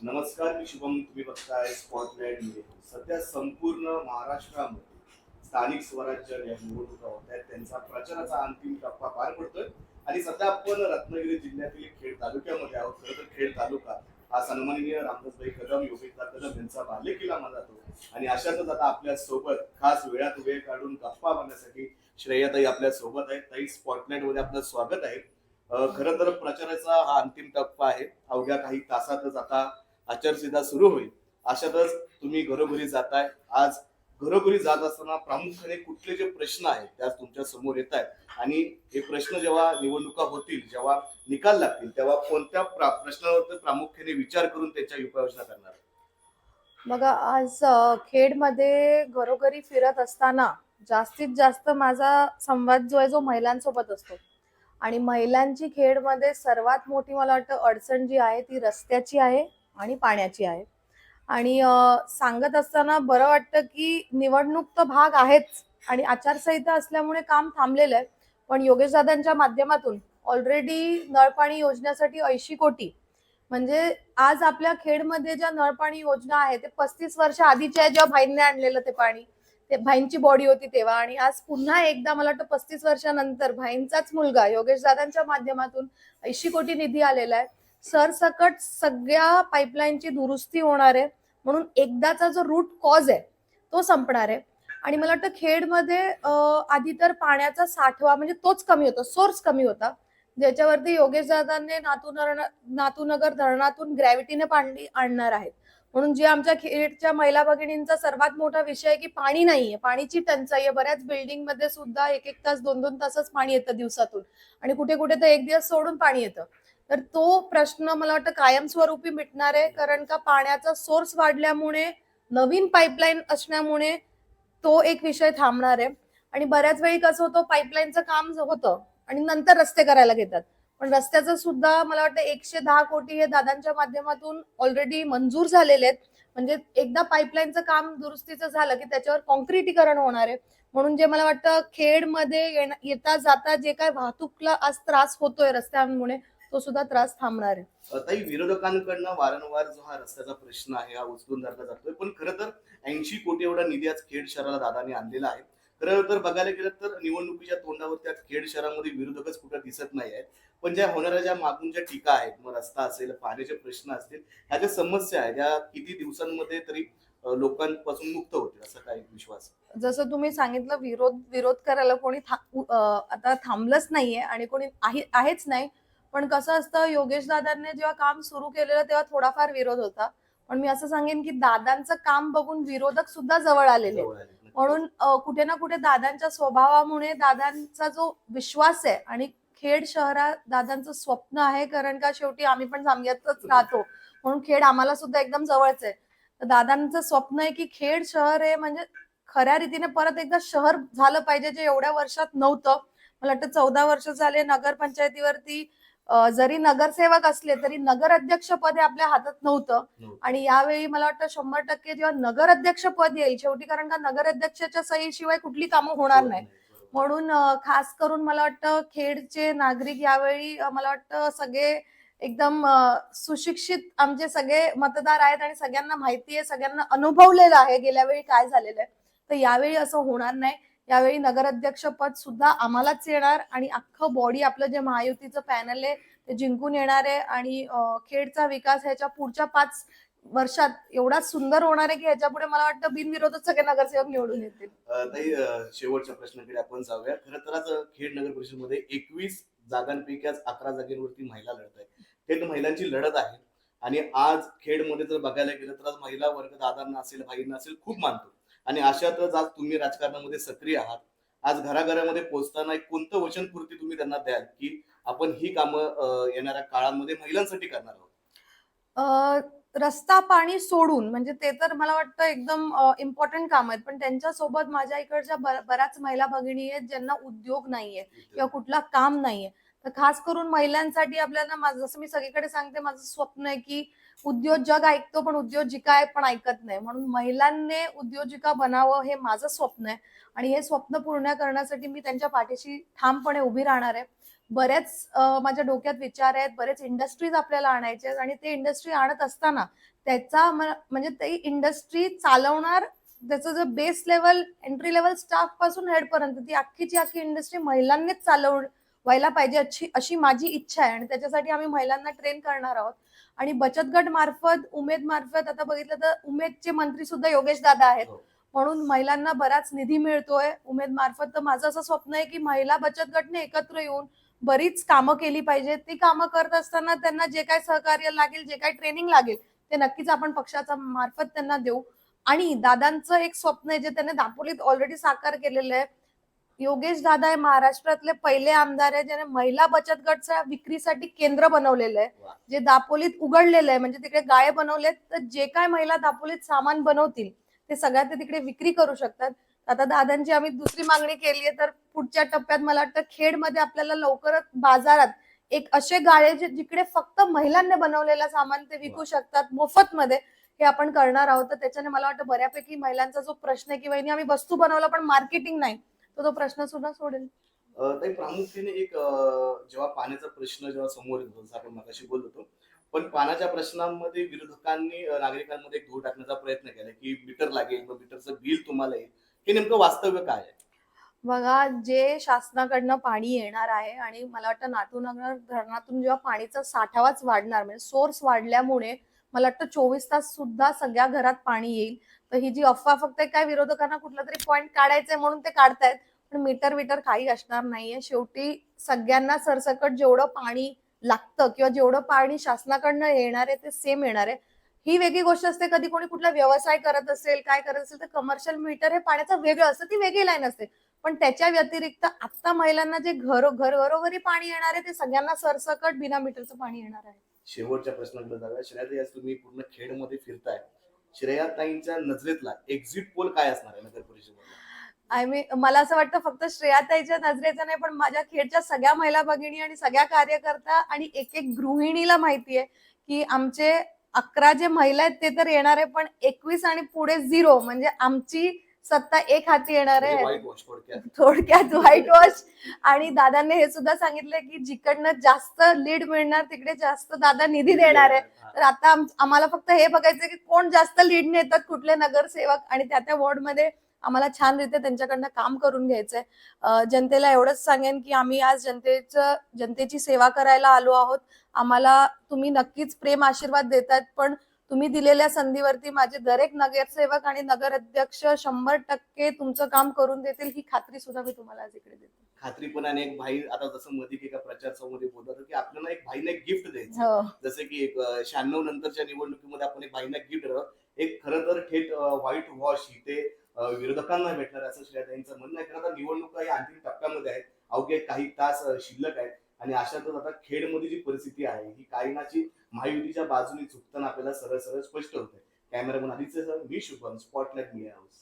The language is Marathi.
नमस्कार मी शुभम तुम्ही बघताय स्पॉटलाईट न्यूज सध्या संपूर्ण महाराष्ट्रामध्ये स्थानिक स्वराज्य या निवडणुका होत आहेत. त्यांचा प्रचाराचा अंतिम टप्पा पार पडतोय. आणि सध्या आपण रत्नागिरी जिल्ह्यातील खेड तालुक्यामध्ये आहोत. खरं तर खेड तालुका हा सन्माननीय रामदासभाई कदम योगेशदा कदम यांचा बालेकिल्ला मानला जातो. आणि अशातच आता आपल्यासोबत खास वेळात वेळ काढून गप्पा मारण्यासाठी श्रेयाताई आपल्यासोबत आहेत. ताई स्पॉटलाईटमध्ये आपलं स्वागत आहे. खरं तर प्रचाराचा हा अंतिम टप्पा आहे. अवघ्या काही तासातच आता आचारसंहिता सुरू होईल. अशातच तुम्ही घरोघरी जाताय. आज घरोघरी जात असताना प्रामुख्याने कुठले जे प्रश्न आहेत त्या तुमच्यासमोर येत आहेत. आणि हे प्रश्न जेव्हा निवडणुका होतील जेव्हा निकाल लागतील तेव्हा कोणत्या प्रश्नावर प्रामुख्याने विचार करून त्याच्या उपाययोजना करणार? मग आज खेडमध्ये घरोघरी फिरत असताना जास्तीत जास्त माझा संवाद जो आहे जो महिलांसोबत असतो. आणि महिलांची खेडमध्ये सर्वात मोठी मला वाटतं अडचण जी आहे ती रस्त्याची आहे. आणि पाण्याची आहे. आणि सांगत असताना बरं वाटतं की निवडणूक तर भाग आहेच आणि आचारसंहिता असल्यामुळे काम थांबलेलं आहे. पण योगेश दादांच्या माध्यमातून ऑलरेडी नळपाणी योजनेसाठी ऐंशी कोटी म्हणजे आज आपल्या खेडमध्ये ज्या नळपाणी योजना आहे ते पस्तीस वर्ष आधीच्या आहे, जेव्हा भाईंनी आणलेलं ते पाणी. ते भाईंची बॉडी होती तेव्हा आणि आज पुन्हा एकदा मला वाटतं पस्तीस वर्षानंतर भाईंचाच मुलगा योगेश दादांच्या माध्यमातून ऐंशी कोटी निधी आलेला आहे. सरसकट सगळ्या पाईपलाईनची दुरुस्ती होणार आहे. म्हणून एकदाचा जो रूट कॉज आहे तो संपणार आहे. आणि मला वाटतं खेडमध्ये आधी तर पाण्याचा साठवा म्हणजे तोच कमी होता सोर्स कमी होता. ज्याच्यावरती योगेश दादांनी नातूनगर नातूनगर धरणातून ग्रॅव्हिटीने पाणी आणणार आहेत. म्हणून जे आमच्या खेडच्या महिला भगिनींचा सर्वात मोठा विषय आहे की पाणी नाहीये पाणीची टंचाई आहे. बऱ्याच बिल्डिंगमध्ये सुद्धा एक एक तास दोन दोन तासच पाणी येतं दिवसातून. आणि कुठे कुठे तर एक दिवस सोडून पाणी येतं. तर तो प्रश्न मला वाटतं कायमस्वरूपी मिटणार आहे कारण का पाण्याचा सोर्स वाढल्यामुळे नवीन पाईपलाईन असण्यामुळे तो एक विषय थांबणार आहे. आणि बऱ्याच वेळी कसं होतं पाईपलाईनचं काम होतं आणि नंतर रस्ते करायला घेतात. पण रस्त्याचं सुद्धा मला वाटतं एकशे दहा कोटी हे दादांच्या माध्यमातून ऑलरेडी मंजूर झालेले आहेत. म्हणजे एकदा पाईपलाईनचं काम दुरुस्तीचं झालं की त्याच्यावर कॉन्क्रिटीकरण होणार आहे. म्हणून जे मला वाटतं खेडमध्ये येता जाता जे काय वाहतूकला आज त्रास होतोय रस्त्यांमुळे तो सुद्धा त्रास थांबणार आहे. ताई विरोधकांकडनं वारंवार जो हा रस्त्याचा प्रश्न आहे हा उचलून धरला जातोय. पण खरं तर ऐंशी कोटी एवढा निधी आज खेड शहराला दादाने आणलेला आहे. खरं तर बघायला गेलं तर निवडणुकीच्या तोंडावर त्या खेड शहरामध्ये विरोधकच कुठं दिसत नाही आहेत. पण ज्या होणाऱ्या ज्या मागून ज्या टीका आहेत मग रस्ता असेल पाण्याचे प्रश्न असतील ह्या ज्या समस्या आहेत त्या किती दिवसांमध्ये तरी लोकांपासून मुक्त होतील असा काय विश्वास जसं तुम्ही सांगितलं विरोध विरोध करायला कोणी था- आता थांबलंच नाहीये आणि कोणी आहे आहेच नाही. पण कसं असतं योगेश दादांनी जेव्हा काम सुरू केलेलं तेव्हा थोडाफार विरोध होता. पण मी असं सांगेन की दादांचं काम बघून विरोधक सुद्धा जवळ आलेले. म्हणून कुठे ना कुठे दादांच्या स्वभावामुळे दादांचा जो विश्वास आहे आणि खेड शहरात दादांचं स्वप्न आहे कारण का शेवटी आम्ही पण जामग्यातच राहतो. म्हणून खेड आम्हाला सुद्धा एकदम जवळच आहे. तर दादांचं स्वप्न आहे की खेड शहर आहे म्हणजे खऱ्या रीतीने परत एकदा शहर झालं पाहिजे जे एवढ्या वर्षात नव्हतं. मला वाटतं चौदा वर्ष झाले नगरपंचायतीवरती जरी नगरसेवक असले तरी नगर अध्यक्ष पद हे आपल्या हातात नव्हतं. आणि यावेळी मला वाटतं शंभर टक्के जेव्हा नगर अध्यक्ष पद येईल शेवटी कारण का नगर अध्यक्षाच्या सहीशिवाय कुठली कामं होणार नाही. म्हणून खास करून मला वाटतं खेडचे नागरिक यावेळी मला वाटतं सगळे एकदम सुशिक्षित आमचे सगळे मतदार आहेत आणि सगळ्यांना माहिती आहे सगळ्यांना अनुभवलेलं आहे गेल्या वेळी काय झालेलं आहे तर यावेळी असं होणार नाही यावेळी नगराध्यक्ष पद सुद्धा आम्हालाच येणार आणि अख्खं बॉडी आपलं जे महायुतीचं पॅनल आहे ते जिंकून येणार आहे आणि खेडचा विकास ह्याच्या पुढच्या पाच वर्षात एवढा सुंदर होणार आहे की ह्याच्या पुढे मला वाटतं बिनविरोधच सगळे नगरसेवक निवडून येतील. ताई शेवटच्या प्रश्नाकडे आपण जाऊया. खरं तर आज खेड नगर परिषदमध्ये एकवीस जागांपैकी आज अकरा जागेवरती महिला लढत आहेत. थेट महिलांची लढत आहे. आणि आज खेडमध्ये जर बघायला गेलं तर आज महिला वर्ग दादांना असेल भाईंना असेल खूप मानतो. आणि अशातच आज तुम्ही राजकारणामध्ये सक्रिय आहात. आज घराघरामध्ये पोहोचताना एक कोणतं वचनपूर्ती तुम्ही त्यांना द्याल की आपण ही कामं येणाऱ्या काळामध्ये महिलांसाठी करणार आहोत? अ, रस्ता पाणी सोडून म्हणजे ते तर मला वाटतं एकदम इम्पॉर्टंट काम आहेत पण त्यांच्यासोबत माझ्या इकडच्या बऱ्याच महिला भगिनी आहेत ज्यांना उद्योग नाहीये किंवा कुठला काम नाहीये. तर खास करून महिलांसाठी आपल्याला माझं जसं मी सगळीकडे सांगते माझं स्वप्न आहे की उद्योजक ऐकतो पण उद्योजिका आहे पण ऐकत नाही. म्हणून महिलांनी उद्योजिका बनावं हे माझं स्वप्न आहे. आणि हे स्वप्न पूर्ण करण्यासाठी मी त्यांच्या पाठीशी ठामपणे उभी राहणार आहे. बऱ्याच माझ्या डोक्यात विचार आहेत बरेच इंडस्ट्रीज आपल्याला आणायचे आहेत आणि ते इंडस्ट्री आणत असताना त्याचा म्हणजे ते इंडस्ट्री चालवणार त्याचं जे बेस लेवल एंट्री लेवल स्टाफपासून हेड पर्यंत ती अख्खीची अख्खी इंडस्ट्री महिलांनीच चालव व्हायला पाहिजे अशी अशी माझी इच्छा आहे. आणि त्याच्यासाठी आम्ही महिलांना ट्रेन करणार आहोत. आणि बचत गट मार्फत उमेद मार्फत आता बघितलं तर उमेदचे मंत्री सुद्धा योगेश दादा आहेत. हो. म्हणून महिलांना बराच निधी मिळतोय. उमेद मार्फत तर माझं असं स्वप्न आहे की महिला बचत गटने एकत्र येऊन बरीच कामं केली पाहिजेत. ती कामं करत असताना त्यांना जे काय सहकार्य लागेल जे काय ट्रेनिंग लागेल ते नक्कीच आपण पक्षाचा मार्फत त्यांना देऊ. आणि दादांचं एक स्वप्न आहे जे त्याने दापोलीत ऑलरेडी साकार केलेलं आहे. योगेश दादा हे महाराष्ट्रातले पहिले आमदार आहे ज्याने महिला बचत गटच्या विक्रीसाठी केंद्र बनवलेलं आहे. जे दापोलीत उघडलेलं आहे म्हणजे तिकडे गाळे बनवलेत तर जे काय महिला दापोलीत सामान बनवतील ते सगळ्या ते तिकडे विक्री करू शकतात आता दादांची आम्ही दुसरी मागणी केली आहे तर पुढच्या टप्प्यात मला वाटतं खेडमध्ये आपल्याला लवकरच बाजारात एक असे गाळे जे जिकडे फक्त महिलांनी बनवलेलं सामान ते विकू. शकतात मोफत मध्ये हे आपण करणार आहोत तर त्याच्याने मला वाटतं बऱ्यापैकी महिलांचा जो प्रश्न आहे की वहिनी आम्ही वस्तू बनवला पण मार्केटिंग नाही तर तो प्रश्न सुद्धा सोडेल. ताई प्रामुख्याने एक जेव्हा पाण्याचा प्रश्न जेव्हा समोर येतो जसं आपण मगाशी बोलत होतो पण पाण्याच्या प्रश्नांमध्ये विरोधकांनी नागरिकांमध्ये एक धूळ टाकण्याचा प्रयत्न केला की मीटर लागेल मीटरचं बिल तुम्हाला येईल. हे नेमकं वास्तव्य काय आहे? बघा जे शासनाकडनं पाणी येणार आहे आणि मला वाटतं नाटूनगर धरणातून जेव्हा पाणीचा साठावाच वाढणार म्हणजे सोर्स वाढल्यामुळे मला वाटतं चोवीस तास सुद्धा सगळ्या घरात पाणी येईल. तर ही जी अफवा फक्त काय विरोधकांना कुठला तरी पॉईंट काढायचंय म्हणून ते काढतायत. पण मीटर विटर काही असणार नाहीये. शेवटी सगळ्यांना सरसकट जेवढं पाणी लागतं किंवा जेवढं पाणी शासनाकडनं येणार आहे ते सेम येणार आहे. ही वेगळी गोष्ट असते कधी कोणी कुठला व्यवसाय करत असेल काय करत असेल तर कमर्शियल मीटर हे पाण्याचं वेगळं असतं ती वेगळी लाईन असते. पण त्याच्या व्यतिरिक्त आता महिलांना जे घर घर घरोघरी पाणी येणार आहे ते सगळ्यांना सरसकट बिना मीटरचं पाणी येणार आहे. शेवटच्या प्रश्नाकडे जाऊया. श्रेयाताई आज तुम्ही पूर्ण खेडमध्ये फिरताय. श्रेयाताईंच्या नजरेतला एक्झिट पोल काय असणार आहे नगर परिषदेमध्ये? आय मी मला असं वाटतं फक्त श्रेयाताईच्या नजरेचं नाही पण माझ्या खेडच्या सगळ्या महिला भगिनी आणि सगळ्या कार्यकर्ता आणि एक एक गृहिणीला माहिती आहे की आमचे अकरा जे महिला आहेत ते तर येणार आहे पण एकवीस आणि पुढे झिरो म्हणजे आमची सत्ता एक हाती येणार आहे. वाईट वॉश थोडक्यात. व्हाईट वॉश आणि दादांनी हे सुद्धा सांगितलंय की जिकडनं जास्त लीड मिळणार तिकडे जास्त दादा निधी देणार आहे. तर आता आम- आम्हाला फक्त हे बघायचं की कोण जास्त लीड नेतात कुठले नगरसेवक आणि त्या त्या वॉर्डमध्ये आम्हाला छान रीते त्यांच्याकडनं काम करून घ्यायचंय. जनतेला एवढंच सांगेन की आम्ही आज जनतेचं जनतेची सेवा करायला आलो आहोत. आम्हाला तुम्ही नक्कीच प्रेम आशीर्वाद देतात पण तुम्ही दिलेल्या संधीवरती माझे दरेक नगरसेवक आणि नगर अध्यक्ष शंभर टक्के तुमचं काम करून देतील ही खात्री सुद्धा मी तुम्हाला आज इकडे देते. खात्रीपणाने एक भाई आता जसं मध्ये एका प्रचार सभेमध्ये बोलत होता की आपल्याला एक भाईने एक गिफ्ट द्यायचं हो. जसं की एक शहाण्णव नंतरच्या निवडणुकीमध्ये आपण एक भाईना गिफ्ट एक खरं तर थेट व्हाईट वॉश ही ते अ, विरोधकांना भेटणार असं श्रेयाताईंचं म्हणणं आहे. कारण आता निवडणुका या अंतिम टप्प्यामध्ये आहेत. अवघे काही तास अ, शिल्लक आहेत. आणि अशातच आता खेडमध्ये जी परिस्थिती आहे ही काहीनाची महायुतीच्या बाजूने चुकताना आपल्याला सरळ सरळ स्पष्ट होते कॅमेरामन आधीच सर मी शुभम स्पॉटलाईट मीडिया हाऊस